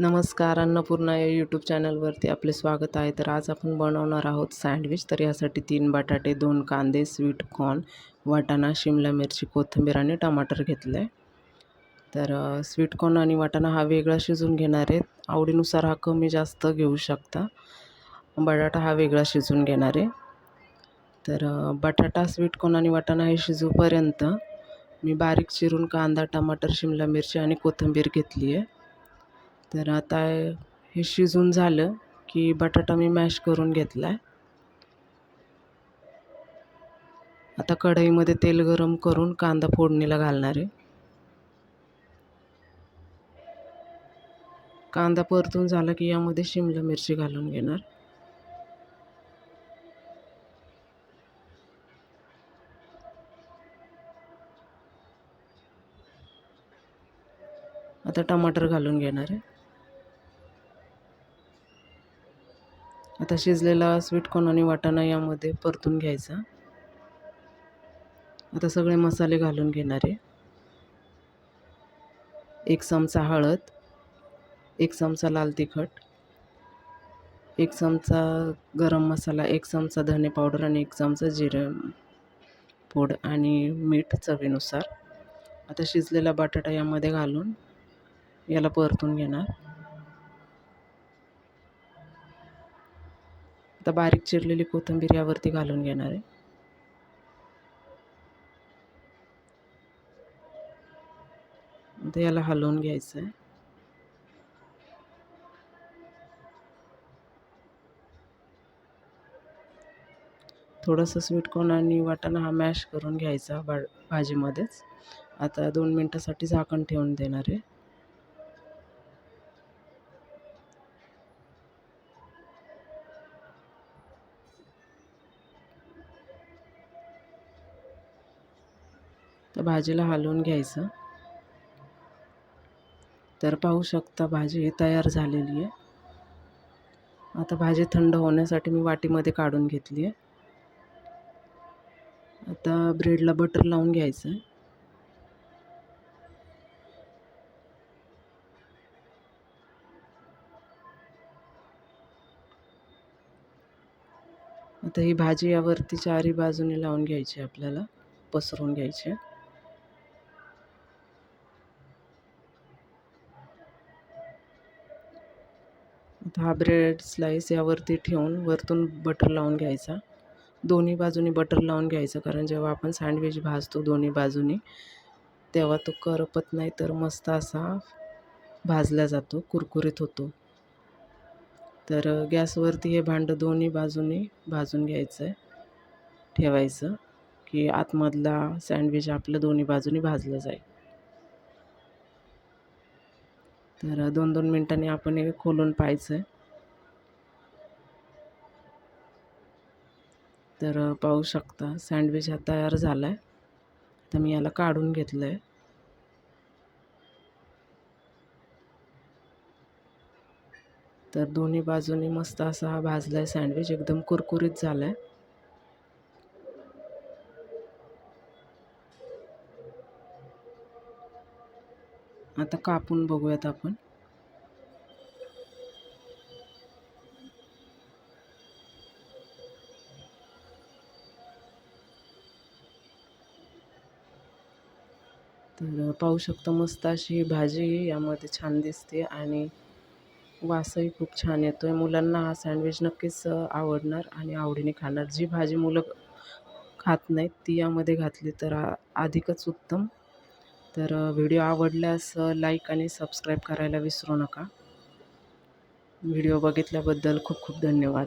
नमस्कार अन्नपूर्णा या यूट्यूब चॅनलवरती आपले स्वागत आहे. तर आज आपण बनवणार आहोत सँडविच तर यासाठी तीन बटाटे दोन कांदे स्वीट कॉर्न वाटाणा शिमला मिरची कोथिंबीर आणि टमाटर घेतलं. आहे तर स्वीट कॉर्न आणि वाटाणा हा वेगळा शिजून घेणार आहे. आवडीनुसार हा कमी जास्त घेऊ शकता. बटाटा हा वेगळा शिजून घेणार आहे. तर बटाटा स्वीट कॉर्न आणि वाटाणा हे शिजूपर्यंत मी बारीक चिरून कांदा टमाटर शिमला मिरची आणि कोथिंबीर घेतली आहे. तर आता हे शिजून झालं की बटाटा मी मॅश करून घेतला आहे आता कढईमध्ये तेल गरम करून कांदा फोडणीला घालणार आहे. कांदा परतून झाला की यामध्ये शिमला मिरची घालून घेणार. आता टमाटर घालून घेणार आहे. आता शिजलेला स्वीटकॉर्न आणि वाटाणा यामध्ये परतून घ्यायचा. आता सगळे मसाले घालून घेणार आहे. एक चमचा हळद एक चमचा लाल तिखट एक चमचा गरम मसाला एक चमचा धने पावडर आणि एक चमचा जिरे पूड आणि मीठ चवीनुसार. आता शिजलेला बटाटा यामध्ये घालून याला परतून घेणार. आता बारीक चिरलेली कोथिंबीर यावरती घालून घेणार आहे. आता याला हलवून घ्यायचं आहे. थोडंसं स्वीटकॉर्न आणि वाटाणा हा मॅश करून घ्यायचा बा भाजीमध्येच. आता दोन मिनटासाठी झाकण ठेवून देणार आहे. तर भाजीला हलवून घ्यायचं. तर पाहू शकता भाजी ही तयार झालेली आहे. आता भाजी थंड होण्यासाठी मी वाटीमध्ये काढून घेतली आहे. आता ब्रेडला बटर लावून घ्यायचं. आहे आता ही भाजी यावरती चारी बाजूने लावून घ्यायची आपल्याला. पसरून घ्यायची. हा ब्रेड स्लाईस यावरती ठेवून वरतून बटर लावून घ्यायचा. दोन्ही बाजूनी बटर लावून घ्यायचं कारण जेव्हा आपण सँडविच भाजतो दोन्ही बाजूनी तेव्हा तो करपत नाही तर मस्त असा भाजला जातो कुरकुरीत होतो. तर गॅसवरती हे भांडं दोन्ही बाजूनी भाजून घ्यायचं आहे ठेवायचं की आतमधला सँडविच आपलं दोन्ही बाजूनी भाजलं जाईल. तर दोन दोन मिनटांनी आपण हे खोलून पाहायचं आहे. तर पाहू शकता सँडविच हा तयार झाला आहे तर मी याला काढून घेतलं आहे तर दोन्ही बाजूनी मस्त असा हा भाजला आहे सँडविच एकदम कुरकुरीत झाला आहे आता कापून बघूयात आपण. तर पाहू शकता मस्त अशी ही भाजी यामध्ये छान दिसते आणि वासही खूप छान येतो आहे मुलांना हा सँडविच नक्कीच आवडणार आणि आवडीने खाणार. जी भाजी मुलं खात नाहीत ती यामध्ये घातली तर अधिकच उत्तम. तर व्हिडिओ आवडल्यास लाईक आणि सबस्क्राईब करायला विसरू नका. व्हिडिओ बघितल्याबद्दल खूप खूप धन्यवाद.